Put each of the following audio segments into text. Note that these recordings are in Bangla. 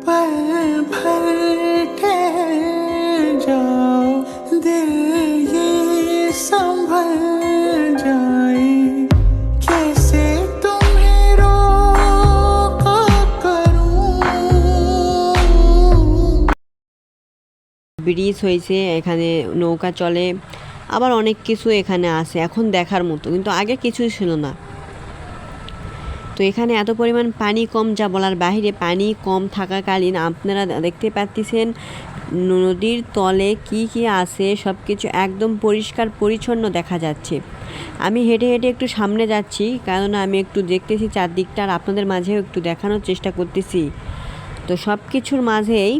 पल भर ठहर जाओ दिल ये संभल जाए कैसे तुम्हें रोका करूं ব্রিজ হয়েছে এখানে নৌকা চলে আবার অনেক কিছু এখানে আছে এখন দেখার মতো কিন্তু আগে কিছুই ছিল না তো এখানে এত পরিমাণ পানি কম, যা বলার বাইরে পানি কম থাকাকালীন আপনারা দেখতে পাচ্ছেন নদীর তলে কি কি আছে সব কিছু একদম পরিষ্কার পরিচ্ছন্ন দেখা যাচ্ছে। আমি হেঁটে হেঁটে একটু সামনে যাচ্ছি কারণ আমি একটু দেখতেছি চারদিকটা আর আপনাদের মাঝেও একটু দেখানোর চেষ্টা করতেছি। তো সব কিছুর মাঝেই,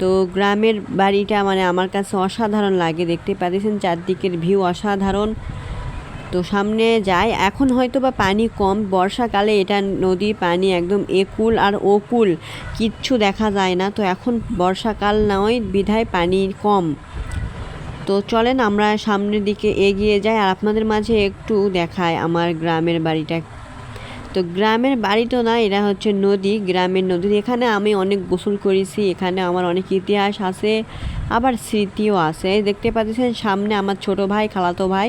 তো গ্রামের বাড়িটা মানে আমার কাছে অসাধারণ লাগে, দেখতে পাচ্ছেন চারদিকের ভিউ অসাধারণ। তো সামনে যাই এখন হয়তো বা পানি কম। বর্ষাকালে এটা নদী পানি একদম একুল আর ওকুল কিচ্ছু দেখা যায় না। তো এখন বর্ষাকাল নয়, বিধায় পানি কম। তো চলেন আমরা সামনের দিকে এগিয়ে যাই আর আপনাদের মাঝে একটু দেখায় আমার গ্রামের বাড়িটা। তো গ্রামের বাড়ি তো না, এটা হচ্ছে নদী। গ্রামের নদী। এখানে আমি অনেক গোসল করেছি। এখানে আমার অনেক ইতিহাস আছে, আবার স্মৃতিও আছে। দেখতে পাচ্ছেন সামনে আমার ছোট ভাই, খালাতো ভাই।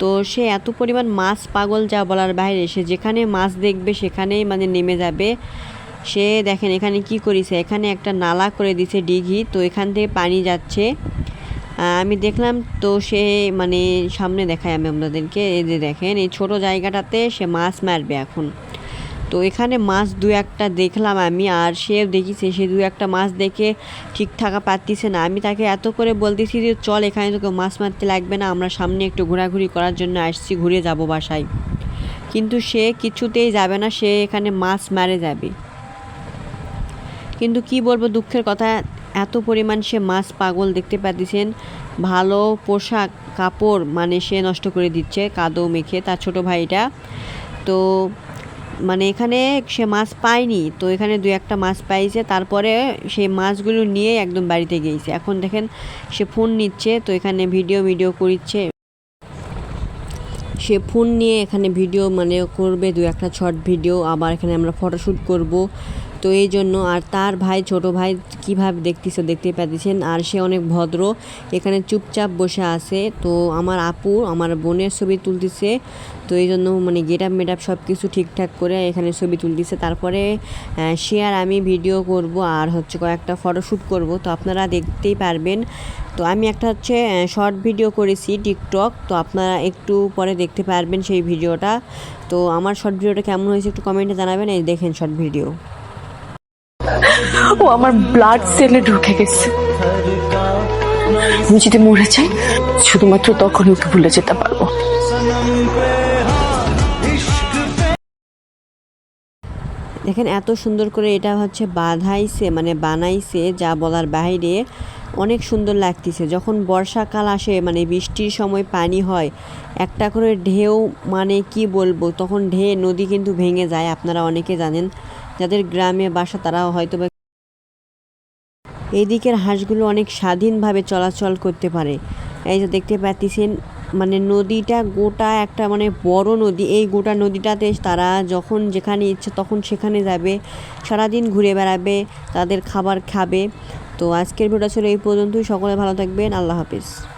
তো সে এত পরিমাণ মাছ পাগল যা বলার বাইরে, সে যেখানে মাছ দেখবে সেখানেই মানে নেমে যাবে। সে দেখেন এখানে কি করেছে, এখানে একটা নালা করে দিছে ডিঘি, তো এখান থেকে পানি যাচ্ছে। আমি দেখলাম তো সে মানে সামনে দেখায় আমি আপনাদেরকে, এই যে দেখেন এই ছোট জায়গাটাতে সে মাছ মারবে এখন। তো এখানে মাছ দু একটা দেখলাম আমি, আর সে দেখিছে সে দু একটা মাছ দেখে ঠিক থাকা পারতিছে না। আমি তাকে এত করে বলতেছি যে, চল এখানে তোকে মাছ মারতে লাগবে না, আমরা সামনে একটু ঘোরাঘুরি করার জন্য আসছি, ঘুরে যাব বাসায়। কিন্তু সে কিছুতেই যাবে না, সে এখানে মাছ মারে যাবে। কিন্তু কি বলব, দুঃখের কথা, এত পরিমাণ সে মাছ পাগল দেখতে পাচ্ছেন ভালো পোশাক, কাপড় মানে সে নষ্ট করে দিচ্ছে, কাদো মেখে, তার ছোট ভাইটা। তো মানে এখানে সে মাছ পায়নি, তো এখানে দু একটা মাছ পাইছে, তারপরে সেই মাছগুলো নিয়ে একদম বাড়িতে গিয়েছে। এখন দেখেন সে ফোন নিচ্ছে, তো এখানে ভিডিও ভিডিও করিচ্ছে। সে ফোন নিয়ে এখানে ভিডিও মানে করবে দু একটা শর্ট ভিডিও আবার এখানে আমরা ফটোশ্যুট করব। তো এই জন্য আর তার ভাই, ছোট ভাই কীভাবে দেখতেছে, দেখতে পাচ্ছেন? আর সে অনেক ভদ্র, এখানে চুপচাপ বসে আছে। তো আমার আপু, আমার বোনের ছবি তুলতেছে। তো এই জন্য মানে গেট আপ মেট আপ সব কিছু ঠিকঠাক করে এখানে ছবি তুলতেছে। তারপরে সে আর আমি ভিডিও করব আর হচ্ছে কয়েকটা ফটোশ্যুট করব। তো আপনারা দেখতেই পারবেন। তো আমি একটা হচ্ছে শর্ট ভিডিও করেছি টিকটক তো আপনারা একটু পরে দেখতে পারবেন সেই ভিডিওটা তো আমার শর্ট ভিডিওটা কেমন হয়েছে একটু কমেন্টে জানাবেন। এই দেখেন শর্ট ভিডিও ও আমার ব্লাড সেলে ঢুকে গেছে। আমি যদি মরে যাই, শুধুমাত্র তখনই ওকে ভুলে যেতে পারব। দেখেন, এত সুন্দর করে এটা হচ্ছে বাঁধাইছে মানে বানাইছে যা বলার বাইরে। অনেক সুন্দর লাগতেছে। যখন বর্ষাকাল আসে মানে বৃষ্টির সময় পানি হয়, একটা করে ঢেউ মানে কি বলব, তখন ঢে, নদী কিন্তু ভেঙে যায়। আপনারা অনেকে জানেন, যাদের গ্রামে বাসা তারা হয়তো বা এইদিকের হাঁসগুলো অনেক স্বাধীনভাবে চলাচল করতে পারে। এই যে দেখতে পাচ্ছেন মানে নদীটা গোটা একটা মানে বড় নদী। এই গোটা নদীটাতে তারা যখন যেখানে ইচ্ছে তখন সেখানে যাবে, সারাদিন ঘুরে বেড়াবে, তাদের খাবার খাবে। তো আজকের ভিডিওটা ছিল এই পর্যন্তই। সকলে ভালো থাকবেন। আল্লাহ হাফিজ।